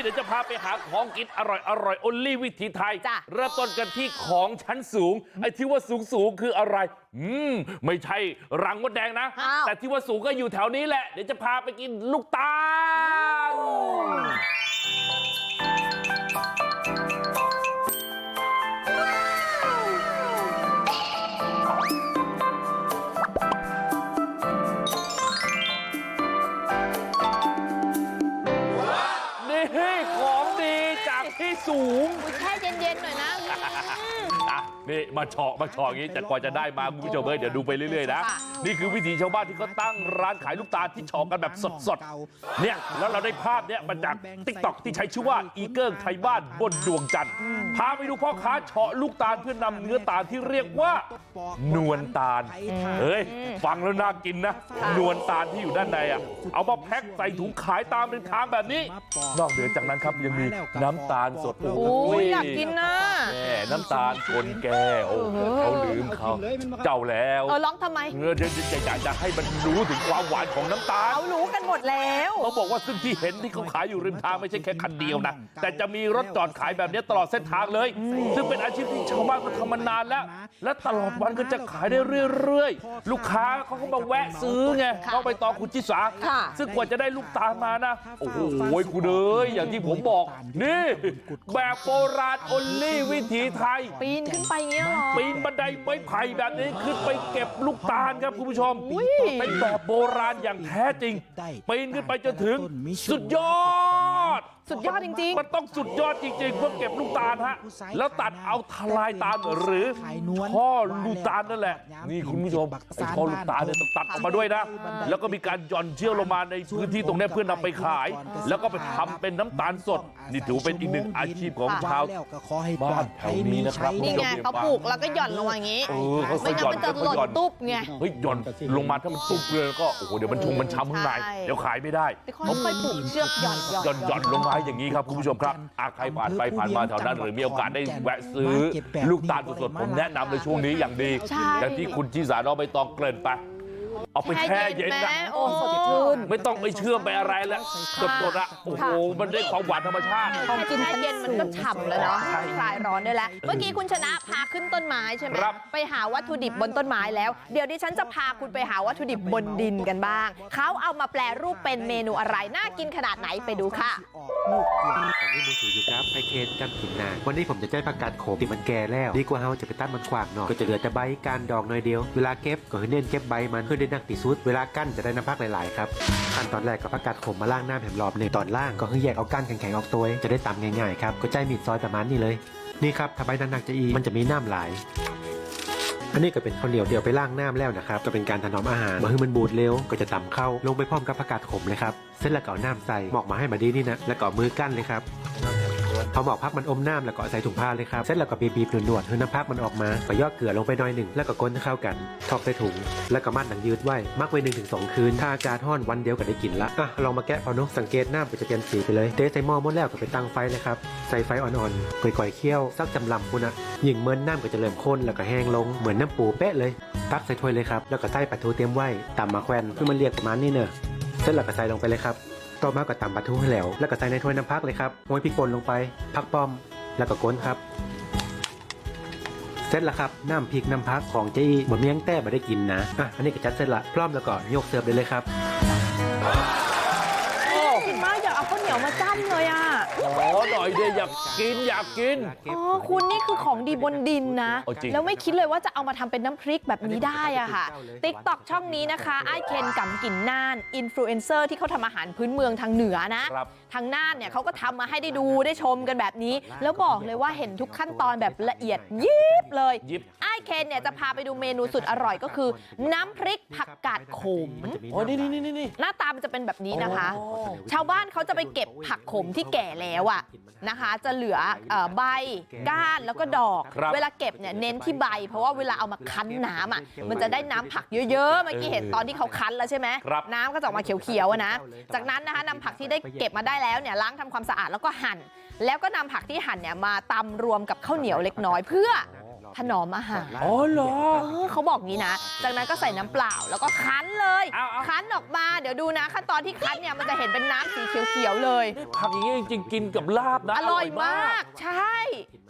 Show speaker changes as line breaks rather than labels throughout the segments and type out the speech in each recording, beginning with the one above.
เดี๋ยวจะพาไปหาของกินอร่อยอร่อยอลี่วิถีไทย
จ้ะ
เริ่มต้นกันที่ของชั้นสูงไอ้ที่ว่าสูงสูงๆคืออะไรอืมไม่ใช่รังมดแดงนะ
อ้าว
แต่ที่ว่าสูงก็อยู่แถวนี้แหละเดี๋ยวจะพาไปกินลูกตาล สูง
แช่เย็นๆหน่อยนะ
นี่มาเฉาะมาเฉาะอย่างนี้แต่กว่าจะได้มาคุณผู้ชมเอ้ยเดี๋ยวดูไปเรื่อยๆนะ
ค่ะ
นี่คือวิถีชาวบ้านที่เขาตั้งร้านขายลูกตาลที่เฉาะกันแบบสดๆเนี่ยแล้วเราได้ภาพเนี้ยมาจากติ๊กต็อกที่ใช้ชื่อว่าอีเกิงไทยบ้านบนดวงจันทร์พาไปดูพ่อค้าเฉาะลูกตาลเพื่อนำเนื้อตาลที่เรียกว่านวลตาลเฮ้ยฟังแล้วน่ากินนะนวลตาลที่อยู่ด้านในอะเอามาแพ็คใส่ถุงขายตามริมทางแบบนี้ นอกเหนือจากนั้นครับยังมีน้ำตาลสด
โอ้ยอยากกินนะ
แม่น้ำตาลคนแก้วโอ้เขาลืมเขาเจ้าแล้ว
เออร้องทำไม
เออเดี๋ยวจะอยากจะให้มันรู้ถึงความหวานของน้ำตาล
เขารู้กันหมดแล้ว
เขาบอกว่าซึ่งที่เห็นที่เขาขายอยู่ริมทางไม่ใช่แค่คันเดียวนะแต่จะมีรถจอดขายแบบนี้ตลอดเส้นทางเลย ซึ่งเป็นอาชีพที่ชาวบ้านก็ทำมานานแล้ว และตลอดวันก็จะขายได้เรื่อยๆ ลูกค้าเขาก็มาแวะซื้อไง
ค่ะ
ต้อไปต่อคุณจิสาซึ่งกว่าจะได้ลูกตาลมานะโอ้โหคุณเอ้ยอย่างที่ผมบอกนี่แบบโบราณโอลี่วิถีไทย
ปีนขึ้นไปเงี้ยเหรอ
ปีนบันไดไม้ไผ่แบบนี้ขึ้นไปเก็บลูกตาลครับคุณผู้ชม
อุ้ย
เป็นแบบโบราณอย่างแท้จริงปีนขึ้นไปจนถึงสุดยอด
สุดยอดจริง
มันต้องสุดยอดจริงๆเพื่อเก็บลูกตาลฮะแล้วตัดเอาทลายตาลหรือช่อลูกตาลนั่นแหละนี่คุณผู้ชมไอ้ช่อลูกตาลเนี่ยต้องตัดออกมาด้วยนะ แล้วก็มีการหย่อนเชือกลงมาในพื้นที่ตรงนี้เพื่อนำไปขาย แล้วก็ไปทำเป็นน้ำตาลสด นี่ถือว่าเป็นอีกหนึ่งอาชีพของชาวบ้านแถวนี้นะครับ
ๆนี่ไงเขาปลูกแล้วก็หย่อนลงมาอย่างนี้
เออเขา
ไม่
หย่
งั้
อนน
มันจะหล่น
เขาหย่อน
ตุ๊บไง
เฮ้ยหย่อนลงมาถ้ามันตุ๊บเลยแล้วก็โอ้โหเดี๋ยวมันชงมันช้ำข้างใน
ใช่
เดี๋ยวขายไม่ได้
ค่อยๆปลูกเชือกหย่อนหย่อน
หย่อนหย่อนลงมาอย่างนี้ครับคุณผู้ชมครับอาใครผ่านไปผ่านมาแถวนั้นหรือมีโอกาสได้แวะซื้อลูกตาลสดๆผมแนะนำในช่วงนี้อย่างดี
ใช่
อย่างที่คุณชีสาน้องใบตองเกริ่นไป เอาไปแช่เย็น
ไหม
นะ
โอ้สดชื่น
ไม่ต้องไปเชื่อมไปอะไรแล้วสดๆอะโอ้โหมันได้ความหวานธรรมชาติ
ของกินเย็นมันก็ฉ่ำแล้วเนาะ
ใช่
คลายร้อนได้แล้วเมื่อกี้คุณชนะพาขึ้นต้นไม้ใช่ไหม
ครับ
ไปหาวัตถุดิบบนต้นไม้แล้วเดี๋ยวดิฉันจะพาคุณไปหาวัตถุดิบบนดินกันบ้างเขาเอามาแปลรูปเป็นเมนูอะไรน่ากินขนาดไหนไปดูค่ะ
เคนกันขินนาวันนี้ผมจะใช้ผักกาดโขมที่มันแก่แล้ว ดีกว่าเฮาจะไปตัดมันขวางหน่อยก็จะเหลือแต่ใบการดอกหน่อยเดียว เวลาเก็บก็ให้เน้นเก็บใบมันเพื่อได้นักติดซุด เวลากั้นจะได้น้ำพักหลายๆครับขั้นตอนแรกก็ผักกาดโขมมาล่างน้ำแผ่นรอบในงตอนล่างก็ให้แยกเอาก้านแข็งๆออกตัวจะได้ตำง่ายๆครับก็ใจมีดซอยประมาณนี้เลยนี่ครับถ้าใบหนักๆจะอีมันจะมีน้ำหลายอันนี้ก็เป็นข้าวเหนียวเดียวไปล่างน้ำแล้วนะครับ ก็เป็นการถนอมอาหารมาให้มันบูดเร็ว ก็จะตำเข้าลงไปพร้อมกับผักกาดขมเลยครับ เส้นล้วก็เอาน้ำใส่หมอกมาให้มาดีนี่นะ แล้วก็เอามือกั้นเลยครับ พอหมอกพักมันอมน้ำแล้วก็ใส่ถุงผ้าเลยครับเส้นแล้วก็บีบๆนวดๆให้น้ำพักมันออกมาก็ย่อเกลือลงไปหน่อยหนึ่งแล้วก็ก้นให้เข้ากันทอกใส่ถุง แล้วก็มัดหนังยืดไว้มักไว้หนึ่งถึงสองคืนถ้าอากาศร้อนวันเดียวก็ได้กินละอะลองมาแกะพอเนอะสังเกตหน้ำก็จะเปลี่ยนสีไปเลยเทใส่หม้อหมดแล้วก็ไปตั้งไฟเลยครับใส่ไฟอ่อนๆก่อยๆเคี่ยวสักจำลำพุ่นอะยิ่งเมินน้ำก็จะเริ่มข้นแล้วก็แห้งลงเหมือนน้ำปูเป๊ะเลยตักใส่ถ้วยเลยครับแล้วก็ใส่ปลาทูเตรียมไว้ตำมาแควนเพื่อมันเรียกประมาณนี้เนอะเสร็จแล้วก็ใส่ลงไปเลยครับ ต่อมาก็ตำปลาทูให้แล้ว แล้วก็ใส่ในถ้วยน้ำพักเลยครับโรยพริกป่นลงไปพักป้อม แล้วก็ก้นครับเสร็จแล้วครับน้ำพริกน้ำพักของเจ๊บะเมียงแต้บ่ได้กินนะอะอันนี้ก็จัดเสร็จละพร้อมแล้วก็ยกเสิร์ฟได้เลยครับ
นียวมาจ้ำเลยอะ
ขอหน่อยเดียวอยากกินอยากกิน
อ๋อคุณนี่คือของดีบนดินนะ
เอาจริง
แล้วไม่คิดเลยว่าจะเอามาทำเป็นน้ำพริกแบบนี้ได้อะค่ะติ๊กต็อกช่องนี้นะคะไอ้เคนกำกินน่านอินฟลูเอนเซอร์ที่เขาทำอาหารพื้นเมืองทางเหนือนะ
ครับ
ทางน่านเนี่ยเขาก็ทำมาให้ได้ดูได้ชมกันแบบนี้ แล้วบอกเลยว่าเห็นทุกขั้นตอนแบบละเอียดยิบเลย
ยิบ
ไอ้เคนเนี่ยจะพาไปดูเมนูสุดอร่อยก็คือ น้ำพริกผักกาดขม
โอ้นี่นี่นี่นี่
หน้าตามันจะเป็นแบบนี้นะคะ
โอ้
ชาวบ้านเขาจะไปเก็บผักขมที่แก่แล้วอะนะคะจะเหลือเอ่อใบก้านแล้วก็ดอก
ครับ
เวลาเก็บเนี่ยเน้นที่ใบ เพราะว่าเวลาเอามาคั้นน้ำอะมันจะได้น้ำผักเยอะๆเมื่อกี้เห็นตอนที่เขาคั้นแล้วใช่ไหม
ครับ
น้ำก็จะออกมาเขียวๆอะนะ จากนั้นนะคะนำผักที่ได้เก็บมาได้แล้วเนี่ยล้างทำความสะอาดแล้วก็หั่น แล้วก็นำผักที่หั่นเนี่ยมาตำรวมกับข้าวเหนียวเล็กน้อยเพื่อ ถนอมอาหาร
อ๋อเหรอ
เออเขาบอกงี้นะ จากนั้นก็ใส่น้ำเปล่าแล้วก็คั้นเลย
เอาเอา
คั้นออกมาเดี๋ยวดูนะ ขั้นตอนที่คั้นเนี่ยมันจะเห็นเป็นน้ำสีเขียวๆเลย
ผักอย่างนี้จริงๆกินกับลาบนะ
อร่อยมาก ใช่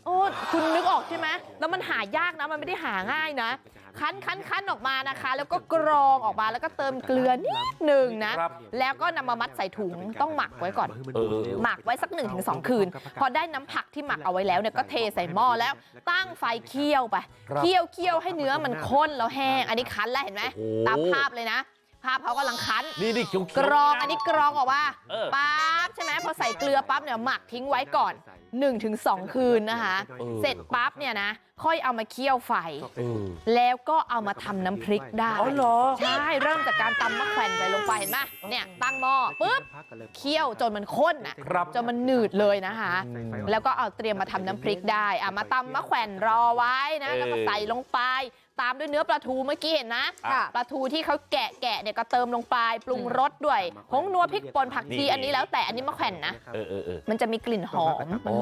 โอ้คุณนึกออกใช่ไหมแล้วมันหายากนะมันไม่ได้หาง่ายนะ คั้นคั้นคั้นออกมานะคะ แล้วก็กรองออกมาแล้วก็เติมเกลือนิดหนึ่งนะ
ครับ
แล้วก็นำมามัดใส่ถุงต้องหมักไว้ก่อน
เออ
หมักไว้สัก 1-2 คืน พอได้น้ำผักที่หมักเอาไว้แล้วเนี่ยก็เทใส่หม้อแล้วตั้งไฟเคี่ยวไป
ครับ
เคี่ยวเคี่ยวให้เนื้อมันข้นแล้วแห้ง อันนี้คั้นแล้วเห็นไหม
โอ้
ตามภาพเลยนะ ภาพเขากำลังคั้น
นี่นี่เขียวๆ
กรองะอันนี้กรองออกมา
เออ
ปั๊บใช่ไหมพอใส่เกลือปั๊บเนี่ยหมักทิ้งไว้ก่อน 1-2 คืนนะคะ
เออ
เสร็จปั๊บเนี่ยนะค่อยเอามาเคี่ยวไฟ
เออ
แล้วก็เอามาทำน้ำพริกได้
อ๋อเหรอ
ใช่เริ่มจากการตำมะแขวนใส่ลงไปเห็นไหมเนี่ยตั้งหม้อปุ๊บเคี่ยวจนมันข้นอะ
ครับ
จนมันหนืดเลยนะคะ แล้วก็เอาเตรียมมาทำน้ำพริกได้อะมาตำมะแขวนรอไว้นะแล้วก็ใส่ลงไป ตามด้วยเนื้อปลาทูเมื่อกี้เห็นนะ
อะ
ปลาทูที่เขาแกะแกะเนี่ยก็เติมลงไปปรุงรสด้วยผงนัวพริกป่นผักชี
นี่
อันนี้แล้วแต่อันนี้มะแขวนนะ
เออเออเออ
มันจะมีกลิ่นหอม
โอ้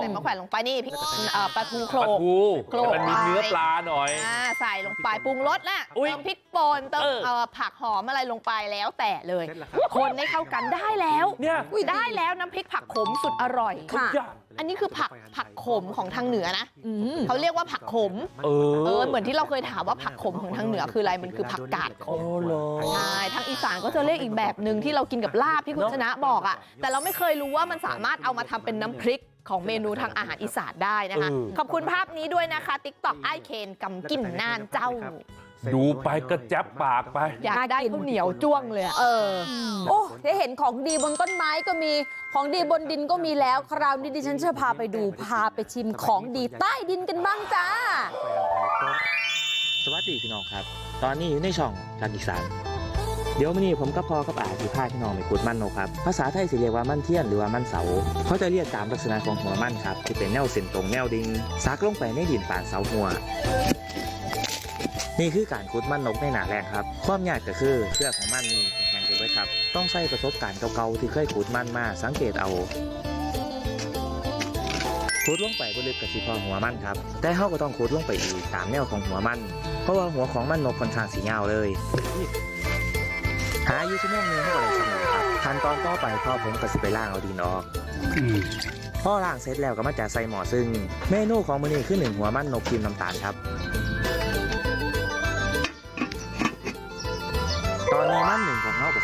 เห็นไหมใส่มะแขวนลงไปนี่พริกเอ่อปลาทูโค
ป
ล
ลากทู
โคลก
มันมีเนื้อปลาหน่อย
อ่าใส่ลงไปปรุงรสแหละ
อุ๊ย
เติมพริกป่นเติม
เออ
เอ่อผักหอมอะไรลงไปแล้วแต่เลย
เสร็จแล้วครับ
คนให้เข้ากันได้แล้ว
เนี่ย
อุ๊ยได้แล้วน้ำพริกผักขมสุดอร่อย
ทุกอย่าง
อันนี้คือผักผักขมของทางเหนือนะเขาเรียกว่าผักขม
เออ
เออเหมือนที่เราเคยถามว่าผักขมของทางเหนือคืออะไรมันคือผักกาดข
โอ้
ม
เหรอ
ใช่ทางอีสานก็จะเรียกอีกแบบหนึ่งที่เรากินกับลาบที่คุณชนะบอกอะแต่เราไม่เคยรู้ว่ามันสามารถเอามาทำเป็นน้ำพริกของเมนูทางอาหารอีสานได้นะคะ
เออ
ขอบคุณภาพนี้ด้วยนะคะติ๊กต็อกไอเคนกำกินนานเจ้า
ดูไปก็แจ๊บปากไป
อยากได้ข้าวเหนียวจ้วงเลยอะ
เออโอ้ได้เห็นของดีบนต้นไม้ก็มีของดีบนดินก็มีแล้วคราวนี้ดิฉันจะพาไปดูพาไปชิมของดีใต้ดินกันบ้างจ้า
สวัสดีพี่น้องครับ ตอนนี้อยู่ในช่องรักอีสานเดี๋ยววันนี้ผมกับพ่อกับอาสิพาพี่น้องไปขุดมันนกครับ ภาษาไทยสิเรียกว่ามันเทียนหรือว่ามันเสา เขาจะเรียกตามลักษณะของหัวมันครับที่เป็นแนวเส้นตรงแนวดิ่งซักลงไปในดินป่านเสาหัว นี่คือการขุดมันนกในหนาแรงครับ ความยากก็คือเชือกของมันนี่แข็งๆกันไว้ครับ ต้องใช้ประสบการณ์เก่าๆที่เคยขุดมันมาสังเกตเอาขุดลงไปบนลึกกับสีพอหัวมันครับ แต่เขาก็ต้องขุดลงไปอีกตามแนวของหัวมัน เพราะว่าหัวของมันนกค่อนข้างสียาวเลย หาอยู่ชั่วโมงหนึงเขาก็เลยทำเลยครับขั้นตอนต่อไปพ่อผมก็สิไปล่างเอาดินออกพ่อล่างเสร็จแล้วก็มาจัดใส่หม้อซึ่ง เมนูของมื้อนี้คือหนึ่งหัวมันนกพิมพ์น้ำตาลครับ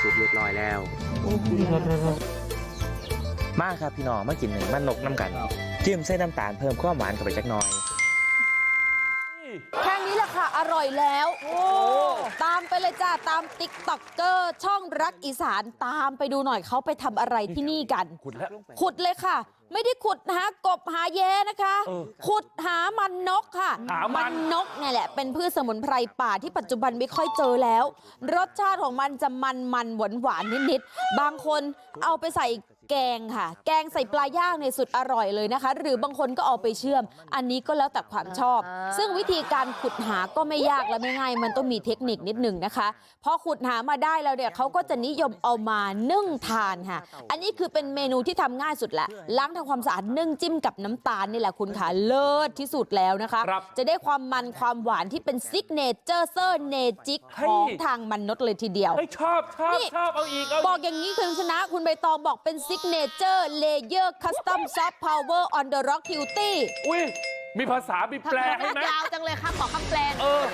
สุกเรียบร้อยแล้ว มาครับพี่น้องมากินหนึ่งมันนกน้ำกันจิ้มใส่น้ำตาลเพิ่มความหวานเข้าไปจักหน่อย
แค่นี้แหละค่ะ อร่อยแล้ว ตามไปเลยจ้า ตามติ๊กต็อกเกอร์ช่องรักอีสานตามไปดูหน่อยเขาไปทำอะไรที่นี่กัน
ขุดแล้ว
ขุดเลยค่ะ ไม่ได้ขุดหากบหาแย้นะคะ
เออ
ขุดหามันนกค่ะ
หามัน
นกเนี่ยแหละเป็นพืชสมุนไพรป่าที่ปัจจุบันไม่ค่อยเจอแล้ว รสชาติของมันจะมันมันหวานหวานๆนิดๆบางคนเอาไปใส่ แกงค่ะ แกงใส่ปลาย่างในยสุดอร่อยเลยนะคะ หรือบางคนก็เอาไปเชื่อม อันนี้ก็แล้วแต่ความชอบ
อ่า
ซึ่งวิธีการขุดหาก็ไม่ยากและไม่ง่ายมันต้องมีเทคนิคนิดหนึ่งนะคะพอขุดหามาได้แล้วเนี่ยเขาก็จะนิยมเอามานึ่งทานค่ะ อันนี้คือเป็นเมนูที่ทำง่ายสุดแหละล้างทำความสะอาดนึ่งจิ้มกับน้ำตาลนี่แหละคุณค่ะเลิศที่สุดแล้วนะคะ
ครับ
จะได้ความมันความหวานที่เป็นซิกเนเจอร์เซอร์เนจิก
เฮ้
ข
ย
องทางมันนดเลยทีเดียว
เฮ้ยชอบชอบ
นี่
ชอบเอาอีกเอา
บอกอย่างนี้คุณชนะคุณใบตองบอกเป็นซิกเนเจอร์เลเยอร์คัสตอมซอฟต์พาวเวอร์ออนเดอะร็อกคิวตี้
อุ้ยมีภาษามีแปลให้ไหม
ยาวจังเลยครับขอคำแปลหน่อย
เออ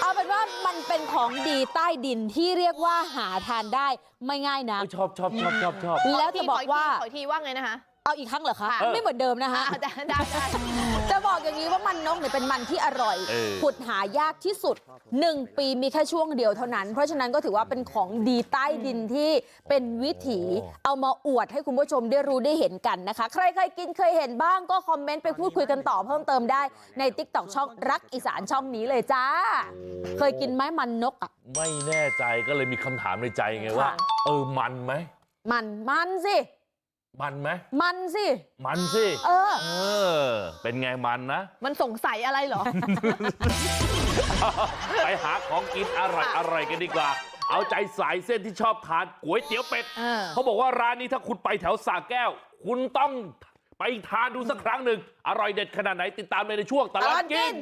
เอาเป็นว่ามันเป็นของดีใต้ดินที่เรียกว่าหาทานได้ไม่ง่ายนะ
ชอบชอบชอบชอบชอบ
แล้วจะบอกว่า
ขออีกทีว่าไงนะคะ
เอาอีกครั้งเหรอคะ
ค่ะ
ไม่เหมือนเดิมนะคะ
อ่าได้ได้ได้
จะ บอกอย่างนี้ว่ามันนกเนี่ยเป็นมันที่อร่อย
เออ
ขุดหายากที่สุด1ปีมีแค่ช่วงเดียวเท่านั้นเพราะฉะนั้นก็ถือว่าเป็นของดีใต้ดินที่เป็นวิถีเอามาอวดให้คุณผู้ชมได้รู้ได้เห็นกันนะคะ ใครเคยกินเคยเห็นบ้างก็คอมเมนต์ไปพูดคุยกันต่อเพิ่มเติมได้ใน t ิ k t o k ช่องรักอีสานช่องนี้เลยจ้า เคยกินไหมมันนกอะ
ไม่แน่ใจก็เลยมีคำถามในใจไงว่า
ค่ะ
เออมันไหม
มันมันสิ
มันไหม
มันสิ
มันสิ
เออ
เออเป็นไงมันนะ
มันสงสัยอะไรเหรอ
ไปหาของกินอร่อยอร่อยกันดีกว่าเอาใจสายเส้นที่ชอบทานก๋วยเตี๋ยวเป็ด
เออ
เขาบอกว่าร้านนี้ถ้าคุณไปแถวสาแก้ว คุณต้องไปทานดูสักครั้งหนึ่งอร่อยเด็ดขนาดไหนติดตามเลยในช่วงตลอดกิน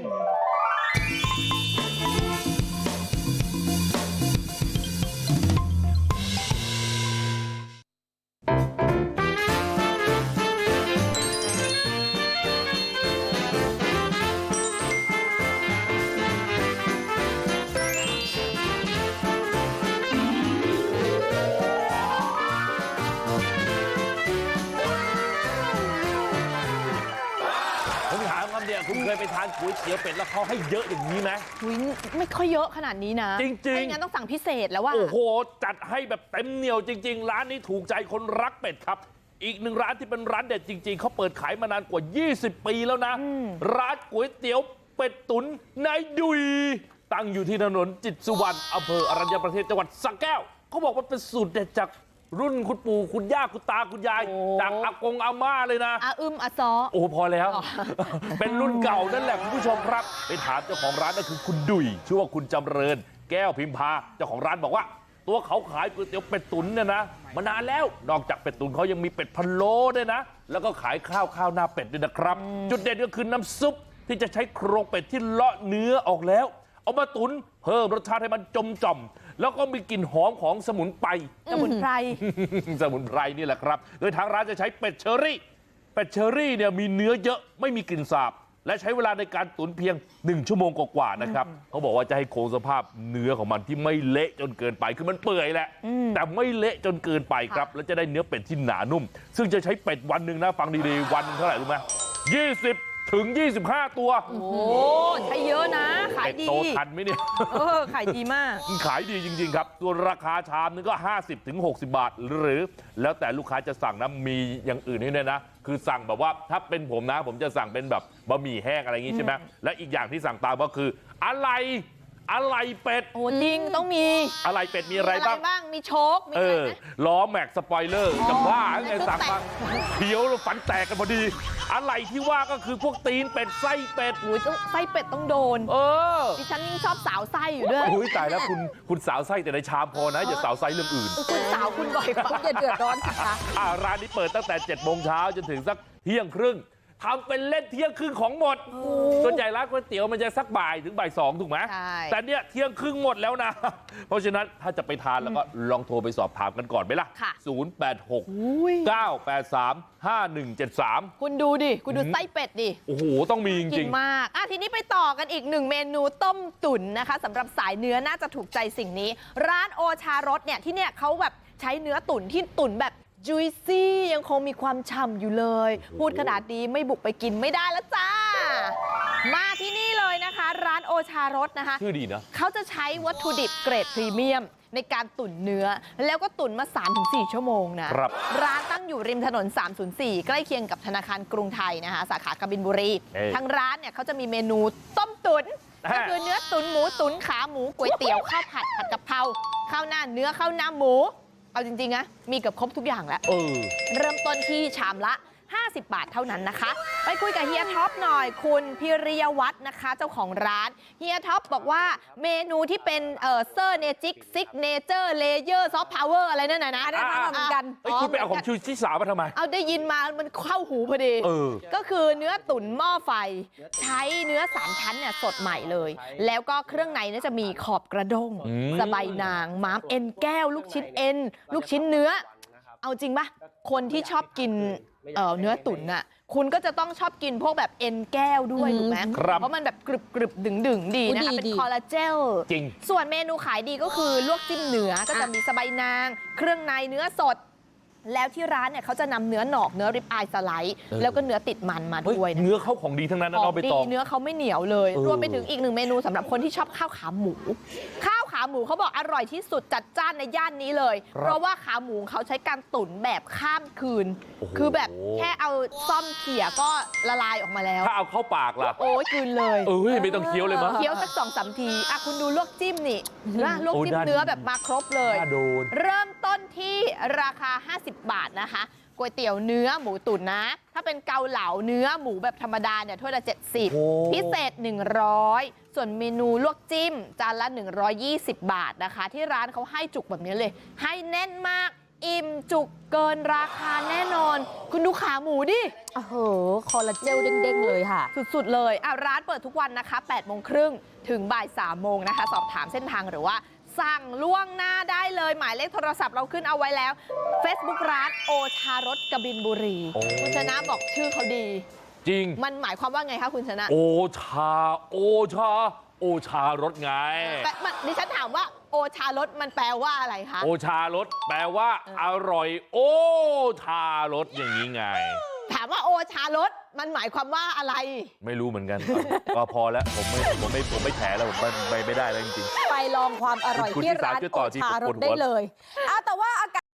านก๋วยเตี๋ยวเป็ดแล้วเขาให้เยอะอย่างนี้ไหม
อุ๊ยไม่ค่อยเยอะขนาดนี้นะ
จริงๆ
ไม่งั้นต้องสั่งพิเศษแล้วว่า
โอ้โหจัดให้แบบเต็มเหนียวจริงๆร้านนี้ถูกใจคนรักเป็ดครับอีกหนึ่งร้านที่เป็นร้านเด็ดจริงๆเขาเปิดขายมานานกว่า 20 ปีแล้วนะ ร้านก๋วยเตี๋ยวเป็ดตุ๋นนายดุยตั้งอยู่ที่ถนนจิตรสุวรรณอำเภออรัญญประเทศจังหวัดสระแก้วเขาบอกว่าเป็นสูตรเด็ดจาก รุ่นคุณปู่คุณย่าคุณตาคุณยาย
โอ้
จากอากงอาม่าเลยนะ
อาอึมอาซอ
โอ้พอแล้ว
อ๋อ
เป็นรุ่นเก่านั่นแหละคุณผู้ชมครับไปถามเจ้าของร้านก็คือคุณดุยชื่อว่าคุณจำเริญแก้วพิมพาเจ้าของร้านบอกว่า ตัวเขาขายก๋วยเตี๋ยวเป็ดตุ๋นเนี่ยนะมานานแล้วนอกจากเป็ดตุ๋นเขายังมีเป็ดพะโล้ด้วยนะ แล้วก็ขายข้าวข้าวหน้าเป็ดด้วยนะครับ จุดเด่นก็คือน้ำซุปที่จะใช้โครงเป็ดที่เลาะเนื้อออกแล้ว เอามาตุ๋นเพิ่มรสชาติให้มันจมจ่อม แล้วก็มีกลิ่นหอมของสมุนไพร
สมุนไพร
สมุนไพรนี่แหละครับ โดยทางร้านจะใช้เป็ดเชอรี่ เป็ดเชอรี่เนี่ยมีเนื้อเยอะไม่มีกลิ่นสาบ และใช้เวลาในการตุ๋นเพียง 1 ชั่วโมงกว่าๆนะครับเขาบอกว่าจะให้คงสภาพเนื้อของมันที่ไม่เละจนเกินไปคือมันเปื่อยแหละ แต่ไม่เละจนเกินไปครับ แล้วจะได้เนื้อเป็ดที่หนานุ่ม ซึ่งจะใช้เป็ดวันหนึ่งนะฟังดีๆวันหนึ่งเท่าไหร่รู้ไหม20ถึง 25 ตัว
โอ้ใช้เยอะนะขาย
เป็ด
ดี
โตทันไหมเนี่ย
เออขายดีมาก
ขายดีจริงๆครับส่วนราคาชามนึงก็50ถึง60บาทหรือแล้วแต่ลูกค้าจะสั่งนะมีอย่างอื่นให้ด้วยนะ คือสั่งแบบว่าถ้าเป็นผมนะ ผมจะสั่งเป็นแบบบะหมี่แห้งอะไรอย่างงี้ใช่ไหมและอีกอย่างที่สั่งตามก็คืออะไร อะไรเป็ด
โอ้จริงต้องมี
อะไรเป็ดมีอะไรบ้าง
บ้างมีโชคมี
เอ
อะไร
อ
นะ
ล้อแม็กสปอยเลอร์จะบ้าไง
เครื่อง
สั่ง
แต่
มางเคี้ยวแล้วฝันแตกกันพอดีอะไรที่ว่าก็คือพวกตีนเป็ดไส้เป็ด
โอ้ยต้องไส้เป็ดต้องโดน
เออ
ดิฉันยิ่งชอบสาวไส้อยู่ด้วย
โอ้ยตายแล้วคุณคุณสาวไส้แต่ในชามพอนะอย่าสาวไส้เรื่องอื่น
คุณสาวคุณบ่อยกว่า
อย่าเดือดร้อนสิคะ
อ่าร้านนี้เปิดตั้งแต่7จ็ดโมงเช้าจนถึงสักเที่ยงครึ่ง ทำเป็นเล่นเที่ยงครึ่งของหมด ส่วนใหญ่ร้านก๋วยเตี๋ยวมันจะสักบ่ายถึงบ่ายสองถูกไหม
ใช่
แต่เนี่ยเที่ยงครึ่งหมดแล้วนะ เพราะฉะนั้นถ้าจะไปทานแล้วก็ลองโทรไปสอบถามกันก่อนไหมล่ะ
ค่ะ
0 8 6
อุ้ย
9 8 3 5 1 7 3
คุณดูดิ คุณดูไส้เป็ดดิ
โอ้โห ต้องมีจ
กิ
ริ
น
ง
มากอะทีนี้ไปต่อกันอีกหนึ่งเมนูต้มตุ๋นนะคะสำหรับสายเนื้อน่าจะถูกใจสิ่งนี้ ร้านโอชารสเนี่ยที่เนี่ยเขาแบบใช้เนื้อตุ๋นที่ตุ๋นแบบ จุยซี่ยังคงมีความฉ่ำอยู่เลย พูดขนาดนี้ไม่บุกไปกินไม่ได้แล้วจ้า มาที่นี่เลยนะคะ ร้านโอชารสนะคะ
ๆชื่อดีนะ
เขาจะใช้วัตถุดิบเกรดพรีเมียม ในการตุ๋นเนื้อ แล้วก็ตุ๋นมา 3-4 ชั่วโมงนะครับร้านตั้งอยู่ริมถนน 304 ใกล้เคียงกับธนาคารกรุงไทยนะคะ สาขากบินบุรี
เอ้ย
ทางร้านเนี่ยเขาจะมีเมนูต้มตุ๋น
ฮะ
ก็คือเนื้อตุ๋นหมูตุ๋นขาหมูก๋วยเตี๋ยวข้าวผัดผัดกะเพราข้าวหน้าเนื้อข้าวหน้าหมู เอาจริงๆนะมีเกือบครบทุกอย่างแล้ว
เออ
เริ่มต้นที่ชามละ 50 บาทเท่านั้นนะคะ ไปคุยกับเฮียท็อปหน่อยคุณพิริยวัฒน์นะคะ เจ้าของร้านเฮียท็อปบอกว่าเมนูที่เป็นเอ่อเซอร์เนจิกซิกเนเจอร์เลเยอร์ซอฟต์พาวเวอร์อะไรนั่นน่ะนะ
อันนั้นมาเหมือนกัน
เอ้ยคุณไปเอาของชูชิสามาทำไม
เอาได้ยินมามันเข้าหูพอดี
เออ
ก็คือเนื้อตุ๋นหม้อไฟ ใช้เนื้อสามชั้นเนี่ยสดใหม่เลย แล้วก็เครื่องในเนี่ยจะมีขอบกระด้ง
อืม
สบายนางม้ามเอ็นแก้ว ลูกชิ้นเอ็น ลูกชิ้นเนื้อ เอาจริงปะคนที่ชอบกิน เอ่อเนื้อตุ๋นน่ะคุณก็จะต้องชอบกินพวกแบบเอ็นแก้วด้วย
อืม
ถูกไหม
ครับ
เพราะมันแบบกรึบกรึบดึงดึงๆดีนะคะ
ดี
เป็น
ดี
คอลลาเจล
จริง
ส่วนเมนูขายดีก็คือลวกจิ้มเนื้อก็จะมีสบายนาง เครื่องในเนื้อสดแล้วที่ร้านเนี่ยเขาจะนำเนื้อหนอกเนื้อริบอายสไลด์
เออ
แล้วก็เนื้อติดมันมา
เฮ้ย
ด้วยนะ
เนื้อเข้าของดีทั้งนั้นนะ
ข
น้
อ
อง
ง
ไป
ดี
ตอง
เนื้อเขาไม่เหนียวเลย
เออ
รวมไปถึงอีกหนึ่งเมนูสำหรับคนที่ชอบข้าวขาหมู ข้าวขาหมูเขาบอกอร่อยที่สุดจัดจ้านในย่านนี้เลย
ครับ
เพราะว่าขาหมูเขาใช้การตุ๋นแบบข้ามคืน
โอ้โห
คือแบบแค่เอาซ่อมเขี่ยก็ละลายออกมาแล้ว
ถ้าเอาเข้าปากล่ะ
โอ้ยกลืนเลย
เอ้ยไม่ต้องเคี้ยวเลยมั้ง
เคี้ยวสักสองสามทีอะคุณดูลวกจิ้มนี่นะลวกจิ้ม
โอ้ยน่า
เนื้อแบบมาครบเลย
น่าโดน
เริ่มต้นที่ราคา 50 บาทนะคะก๋วยเตี๋ยวเนื้อหมูตุ๋นนะ ถ้าเป็นเกาเหลาเนื้อหมูแบบธรรมดาเนี่ยถ้วยละ
โอ้
70 พิเศษ 100 ส่วนเมนูลวกจิ้มจานละ 120 บาทนะคะ ที่ร้านเขาให้จุกแบบนี้เลย ให้แน่นมากอิ่มจุกเกินราคาแน่นอน คุณดูขาหมูดิ
โอ้โหคอลลาเจลเด้งๆเลยค่ะ
สุดๆเลยอะร้านเปิดทุกวันนะคะ8โมงครึ่งถึงบ่าย3โมงนะคะ สอบถามเส้นทางหรือว่า สั่งล่วงหน้าได้เลย หมายเลขโทรศัพท์เราขึ้นเอาไว้แล้ว Facebook ร้านโอชารสกบินบุรี
โอ้
คุณชนะบอกชื่อเขาดี
จริง
มันหมายความว่าไงคะคุณชนะ
โอชาโอชา โอชารสไง
แปลมันดิฉันถามว่าโอชารสมันแปลว่าอะไรคะ
โอชารสแปลว่า อร่อย โอชารสอย่างนี้ไง
ถามว่าโอชารสมันหมายความว่าอะไร
ไม่รู้เหมือนกันก็พอแล้วผมไม่ผมไม่ผมไม่แถแล้วผมไปไม่ได้แล้วจริง
ไปลองความอร่อย
คุณ
ที่
ที่สาม
ร้าน
ช่วย
โอ
ต่อที
ชา
ผม
ร
ปว
ส
ดหัว
ได้เลยอะแต่ว่าอากาศ